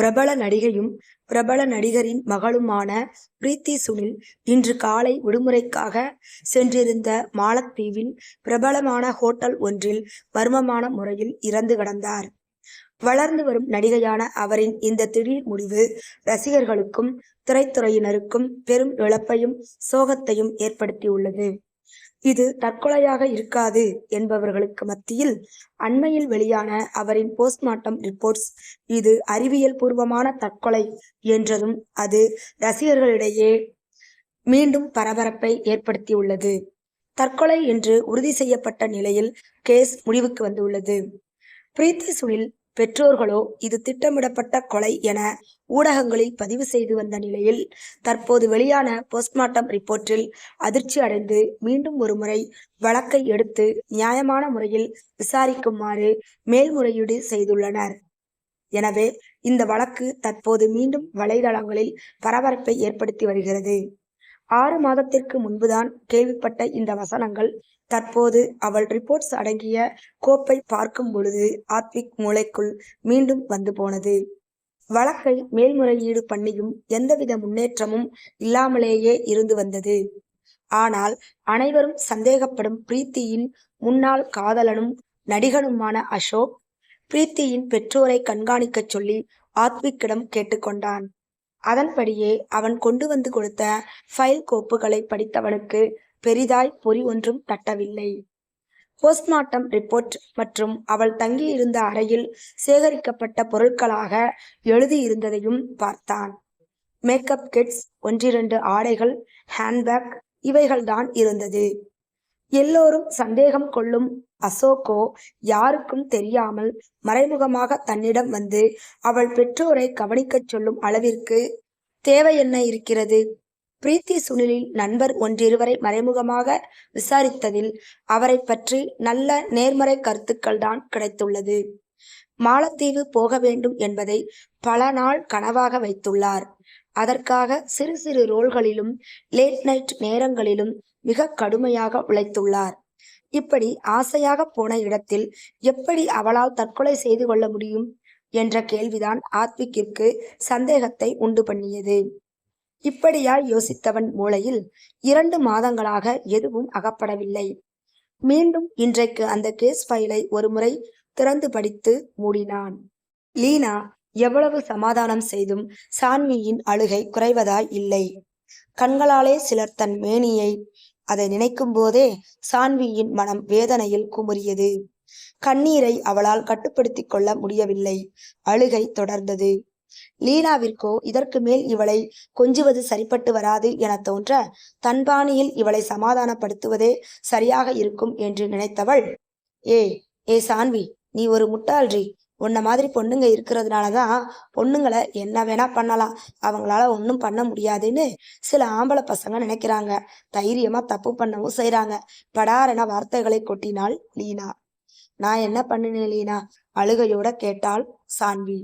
பிரபல நடிகையும் பிரபல நடிகரின் மகளுமான பிரீத்தி சுனில் இன்று காலை விடுமுறைக்காக சென்றிருந்த மாலத்தீவில் பிரபலமான ஹோட்டல் ஒன்றில் மர்மமான முறையில் இறந்து கிடந்தார். வளர்ந்து வரும் நடிகையான அவரின் இந்த திடீர் முடிவு ரசிகர்களுக்கும் திரைத்துறையினருக்கும் பெரும் இழப்பையும் சோகத்தையும் ஏற்படுத்தியுள்ளது. இது தற்கொலையாக இருக்காது என்பவர்களுக்கு மத்தியில் அண்மையில் வெளியான அவரின் போஸ்ட்மார்ட்டம் ரிப்போர்ட்ஸ் இது அறிவியல் பூர்வமான தற்கொலை என்றதும் அது ரசிகர்களிடையே மீண்டும் பரபரப்பை ஏற்படுத்தியுள்ளது. தற்கொலை என்று உறுதி செய்யப்பட்ட நிலையில் கேஸ் முடிவுக்கு வந்துள்ளது. பிரீத்தி சுனில் பெற்றோர்களோ இது திட்டமிடப்பட்ட கொலை என ஊடகங்களில் பதிவு செய்து வந்த நிலையில் தற்போது வெளியான போஸ்ட்மார்ட்டம் ரிப்போர்ட்டில் அதிர்ச்சி அடைந்து மீண்டும் ஒருமுறை வழக்கை எடுத்து நியாயமான முறையில் விசாரிக்குமாறு மேல்முறையீடு செய்துள்ளனர். எனவே இந்த வழக்கு தற்போது மீண்டும் வலைதளங்களில் பரபரப்பை ஏற்படுத்தி வருகிறது. ஆறு மாதத்திற்கு முன்புதான் கேள்விப்பட்ட இந்த வசனங்கள் தற்போது அவள் ரிப்போர்ட்ஸ் அடங்கிய கோப்பை பார்க்கும் பொழுது ஆத்விக் மூளைக்குள் மீண்டும் வந்து போனது. வழக்கை மேல்முறையீடு பண்ணியும் எந்தவித முன்னேற்றமும் இல்லாமலேயே இருந்து வந்தது. ஆனால் அனைவரும் சந்தேகப்படும் பிரீத்தியின் முன்னாள் காதலனும் நடிகனுமான அசோக் பிரீத்தியின் பெற்றோரை கண்காணிக்கச் சொல்லி ஆத்விக்கிடம் கேட்டுக்கொண்டான். அதன்படியே அவன் கொண்டு வந்து கொடுத்த ஃபைல் கோப்புகளை படித்தவனுக்கு பெரிதாய் பொறி ஒன்றும் தட்டவில்லை. போஸ்ட்மார்ட்டம் ரிப்போர்ட் மற்றும் அவள் தங்கியிருந்த அறையில் சேகரிக்கப்பட்ட பொருட்களாக எழுதியிருந்ததையும் பார்த்தான். மேக்கப் கிட்ஸ் ஒன்றிரண்டு ஆடைகள் ஹேண்ட்பேக் இவைகள்தான் இருந்தது. எல்லோரும் சந்தேகம் கொள்ளும் அசோகோ யாருக்கும் தெரியாமல் மறைமுகமாக தன்னிடம் வந்து அவள் பெற்றோரை கவனிக்கச் சொல்லும் அளவிற்கு தேவை என்ன இருக்கிறது? பிரீத்தி சுனிலின் நண்பர் ஒன்றிருவரை மறைமுகமாக விசாரித்ததில் அவரை பற்றி நல்ல நேர்மறை கருத்துக்கள் தான் கிடைத்துள்ளது. மாலத்தீவு போக வேண்டும் என்பதை பல நாள் கனவாக வைத்துள்ளார். அதற்காக சிறு சிறு ரோல்களிலும் லேட் நைட் நேரங்களிலும் மிக கடுமையாக உழைத்துள்ளார். இப்படி ஆசையாக போன இடத்தில் எப்படி அவளால் தற்கொலை செய்து கொள்ள முடியும்? என்ற கேள்விதான் ஆத்விக்கிற்கு சந்தேகத்தை உண்டு பண்ணியது. இப்படியாய் யோசித்தவன் மூளையில் இரண்டு மாதங்களாக எதுவும் அகப்படவில்லை. மீண்டும் இன்றைக்கு அந்த கேஸ் ஃபைலை ஒருமுறை திறந்து படித்து மூடினான். லீனா எவ்வளவு சமாதானம் செய்தும் சான்வியின் அழுகை குறைவதாய் இல்லை. கண்களாலே சிலர் தன் மேனியை அதை நினைக்கும் போதே சான்வியின் மனம் வேதனையில் குமுறியது. கண்ணீரை அவளால் கட்டுப்படுத்திக் கொள்ள முடியவில்லை. அழுகை தொடர்ந்தது. லீலாவிற்கோ இதற்கு மேல் இவளை கொஞ்சுவது சரிப்பட்டு வராது என தோன்ற தன்பாணியில் இவளை சமாதானப்படுத்துவதே சரியாக இருக்கும் என்று நினைத்தவள் ஏ ஏ சான்வி நீ ஒரு முட்டாள்ரி உன்ன மாதிரி பொண்ணுங்க இருக்கிறதுனாலதான் பொண்ணுங்களை என்ன வேணா பண்ணலாம். அவங்களால ஒன்றும் பண்ண முடியாதுன்னு சில ஆம்பளை பசங்க நினைக்கிறாங்க. தைரியமா தப்பு பண்ணவும் செய்யறாங்க படாரென வார்த்தைகளை கொட்டினாள் லீனா நான் என்ன பண்ணினேன் லீனா அழுகையோட கேட்டாள் சான்வி.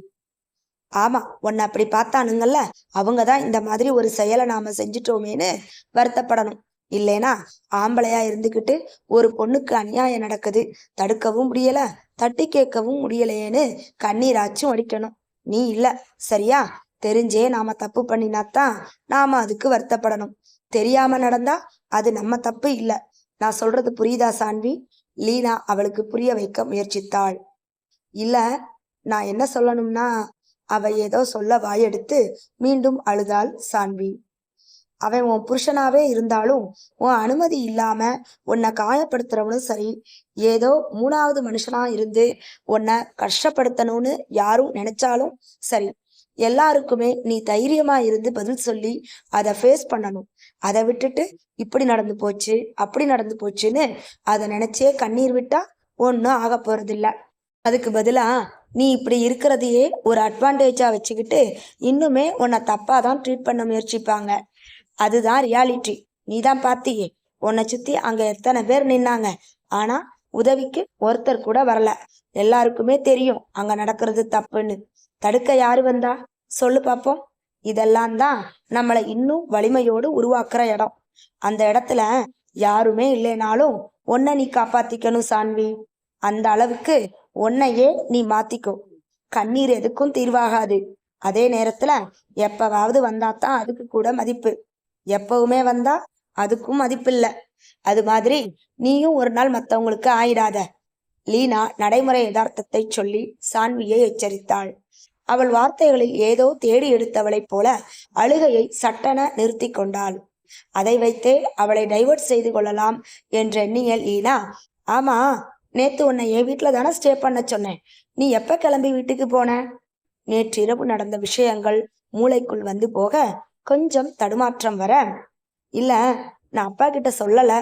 ஆமா உன்னை அப்படி பார்த்தானுங்கல்ல அவங்கதான் இந்த மாதிரி ஒரு செயலை நாம செஞ்சிட்டோமேனு வருத்தப்படணும். இல்லைனா ஆம்பளையா இருந்துகிட்டு ஒரு பொண்ணுக்கு அநியாயம் நடக்குது தடுக்கவும் முடியல தட்டி கேட்கவும் முடியலையேன்னு கண்ணீராச்சும் அடிக்கணும். நீ இல்ல சரியா? தெரிஞ்சே நாம தப்பு பண்ணினாத்தான் நாம அதுக்கு வருத்தப்படணும். தெரியாம நடந்தா அது நம்ம தப்பு இல்ல. நான் சொல்றது புரியுதா சான்வி லீனா அவளுக்கு புரிய வைக்க முயற்சித்தாள். இல்ல நான் என்ன சொல்லணும்னா அவ ஏதோ சொல்ல வாயெடுத்து மீண்டும் அழுதாள் சான்வி. அவன் உன் புருஷனாவே இருந்தாலும் உன் அனுமதி இல்லாம உன்னை காயப்படுத்துறவனும் சரி ஏதோ மூணாவது மனுஷனா இருந்து உன்னை கஷ்டப்படுத்தணும்னு யாரும் நினைச்சாலும் சரி எல்லாருக்குமே நீ தைரியமா இருந்து பதில் சொல்லி அதை ஃபேஸ் பண்ணணும். அதை விட்டுட்டு இப்படி நடந்து போச்சு அப்படி நடந்து போச்சுன்னு அதை நினைச்சே கண்ணீர் விட்டா ஒன்றும் ஆக போறதில்ல. அதுக்கு பதிலா நீ இப்படி இருக்கிறதையே ஒரு அட்வான்டேஜாக வச்சுக்கிட்டு இன்னுமே உன்னை தப்பாக தான் ட்ரீட் பண்ண முயற்சிப்பாங்க. அதுதான் ரியாலிட்டி நீ தான் பார்த்தியே. உன்னை சுற்றி அங்கே எத்தனை பேர் நின்னாங்க. ஆனால் உதவிக்கு ஒருத்தர் கூட வரல. எல்லாருக்குமே தெரியும் அங்கே நடக்கிறது தப்புன்னு. தடுக்க யாரு வந்தா? சொல்லு பார்ப்போம் இதெல்லாம் தான் நம்மளை இன்னும் வலிமையோடு உருவாக்குற இடம். அந்த இடத்துல யாருமே இல்லைனாலும் உன்னை நீ காப்பாத்திக்கணும் சான்வி. அந்த அளவுக்கு உன்னையே நீ மாத்திக்கோ. கண்ணீர் எதுக்கும் தீர்வாகாது. அதே நேரத்துல எப்பவாவது வந்தாதான் அதுக்கு கூட மதிப்பு. எப்பவுமே வந்தா அதுக்கும் மதிப்பில்ல. அது மாதிரி நீயும் ஒரு நாள் மத்தவங்களுக்கு ஆயிடாத. லீனா நடைமுறை யதார்த்தத்தை சொல்லி சான்வியை எச்சரித்தாள். அவள் வார்த்தைகளில் ஏதோ தேடி எடுத்தவளைப் போல அழுகையை சட்டென நிறுத்தி கொண்டாள். அதை வைத்தே அவளை டைவர்ட் செய்து கொள்ளலாம் என்ற எண்ணிய லீனா ஆமா நேத்து உன்னை என் வீட்டுல தானே ஸ்டே பண்ண சொன்னேன். நீ எப்ப கிளம்பி வீட்டுக்கு போன? நேற்று இரவு நடந்த விஷயங்கள் மூளைக்குள் வந்து போக கொஞ்சம் தடுமாற்றம் வர. இல்ல நான் அப்பா கிட்ட சொல்லல.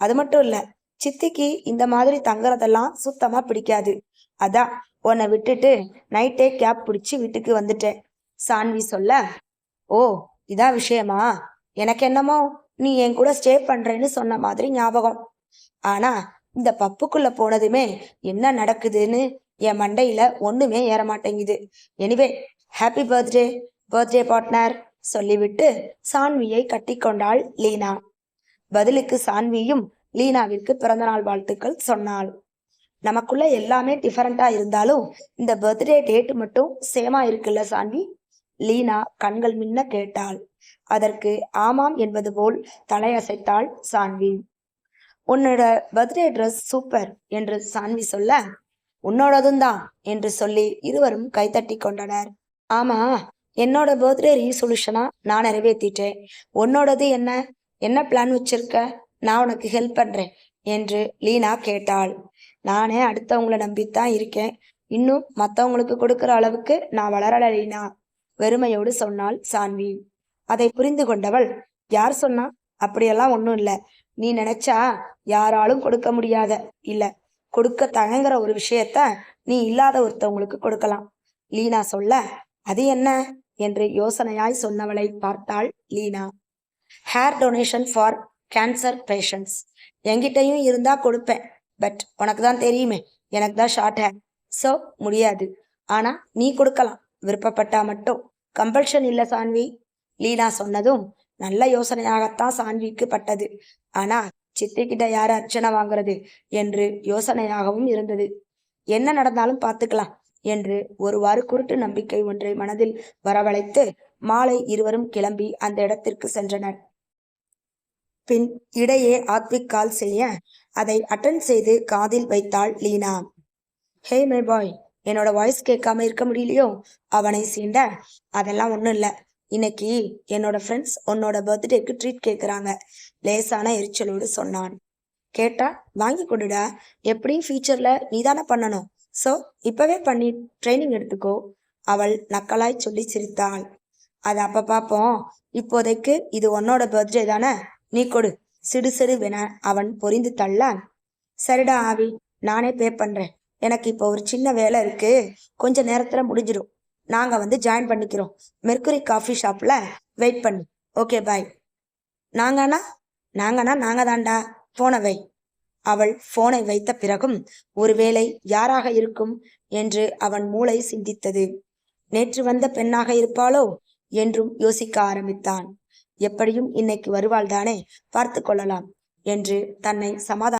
அது மட்டும் இல்ல சித்திக்கு இந்த மாதிரி தங்குறதெல்லாம் சுத்தமா பிடிக்காது. அதான் உன்னை விட்டுட்டு நைட்டே கேப் பிடிச்சி வீட்டுக்கு வந்துட்டேன். சான்வி சொல்ல ஓ இதான் விஷயமா? எனக்கு என்னமோ நீ என் கூட ஸ்டே பண்றேன்னு சொன்ன மாதிரி ஞாபகம். ஆனா இந்த பப்புக்குள்ள போனதுமே என்ன நடக்குதுன்னு என் மண்டையில ஒண்ணுமே ஏற மாட்டேங்குது anyway happy birthday birthday partner சொல்லிவிட்டு சான்வியை கட்டிக்கொண்டாள் லீனா. பதிலுக்கு சான்வியும் லீனாவிற்கு பிறந்தநாள் வாழ்த்துக்கள் சொன்னாள். நமக்குள்ள எல்லாமே டிஃபரெண்டா இருந்தாலும் இந்த பர்த்டே டேட் மட்டும் சேமா இருக்குல்ல சான்வி? லீனா கண்கள் மின்ன கேட்டாள். அதற்கு ஆமாம் என்பது போல் தலையசைத்தாள் சான்வி. உன்னோட பர்த்டே ட்ரெஸ் சூப்பர் என்று சான்வி சொல்ல உன்னோடதும் தான் என்று சொல்லி இருவரும் கைத்தட்டி கொண்டனர். ஆமா என்னோட பர்த்டே ரீசொல்யூஷனா நான் நிறைவேற்றிட்டேன் உன்னோடது என்ன? என்ன பிளான் வச்சிருக்க? நான் உனக்கு ஹெல்ப் பண்றேன் என்று லீனா கேட்டாள். நானே அடுத்தவங்கள நம்பித்தான் இருக்கேன். இன்னும் மற்றவங்களுக்கு கொடுக்கிற அளவுக்கு நான் வளரல லீனா வெறுமையோடு சொன்னாள் சான்வி. அதை புரிந்து கொண்டவள் யார் சொன்னா? அப்படியெல்லாம் ஒன்றும் இல்லை. நீ நினைச்சா யாராலும் கொடுக்க முடியாத. இல்ல கொடுக்க தயங்குற ஒரு விஷயத்த நீ இல்லாத ஒருத்தவங்களுக்கு கொடுக்கலாம். லீனா சொல்ல அது என்ன? என்று யோசனையாய் சொன்னவளை பார்த்தாள் Leena. Hair donation for cancer patients என்கிட்டயும் இருந்தா கொடுப்பேன் பட் உனக்கு தான் தெரியுமே எனக்கு தான் ஷார்ட் ஹேர் ஸோ முடியாது. ஆனா நீ கொடுக்கலாம். விருப்பப்பட்டா மட்டும். கம்பல்ஷன் இல்ல சான்வி. லீனா சொன்னதும் நல்ல யோசனையாகத்தான் சான்விக்கு பட்டது. ஆனா சித்தி கிட்ட அர்ச்சனை வாங்குறது? என்று யோசனையாகவும் இருந்தது. என்ன நடந்தாலும் பார்த்துக்கலாம் என்று ஒருவாறு குருட்டு நம்பிக்கை ஒன்றை மனதில் வரவழைத்து மாலை இருவரும் கிளம்பி அந்த இடத்திற்கு சென்றனர். பின் இடையே ஆத்விக் கால் செய்ய அதை அட்டன் செய்து காதில் வைத்தாள் லீனா. ஹே மே பாய் என்னோட வாய்ஸ் கேட்காம இருக்க முடியலையோ? அவனை சீண்ட அதெல்லாம் ஒன்றும் இல்லை. இன்னைக்கு என்னோட ஃப்ரெண்ட்ஸ் உன்னோட பர்த்டேக்கு ட்ரீட் கேட்குறாங்க லேசான எரிச்சலோடு சொன்னான். கேட்டா வாங்கி கொடுடா. எப்படியும் ஃபியூச்சர்ல நீ தானே பண்ணணும். ஸோ இப்பவே பண்ணி ட்ரைனிங் எடுத்துக்கோ. அவள் நக்கலாய் சொல்லி சிரித்தாள். அது அப்ப பார்ப்போம் இப்போதைக்கு இது உன்னோட பர்த்டே தானே? நீ கொடு. சிடு சிடுவென அவன் பொரிந்து தள்ள சரிடா ஆவி. நானே பே பண்றேன். எனக்கு இப்போ ஒரு சின்ன வேலை இருக்கு. கொஞ்ச நேரத்துல முடிஞ்சிடும் நாங்க வந்து ஜாயின் பண்ணிக்கிறோம். மெர்க்குரி காஃபி ஷாப்ல வெயிட் பண்ணு. ஓகே பாய் நாங்கண்ணா நாங்கண்ணா நாங்கள் தாண்டா போனை வை. அவள் போனை வைத்த பிறகும் ஒருவேளை யாராக இருக்கும் என்று அவன் மூளை சிந்தித்தது. நேற்று வந்த பெண்ணாக இருப்பாளோ? என்றும் யோசிக்க ஆரம்பித்தான். எப்படியும் இன்னைக்கு வருவாள் தானே? பார்த்து கொள்ளலாம் என்று தன்னை சமாதான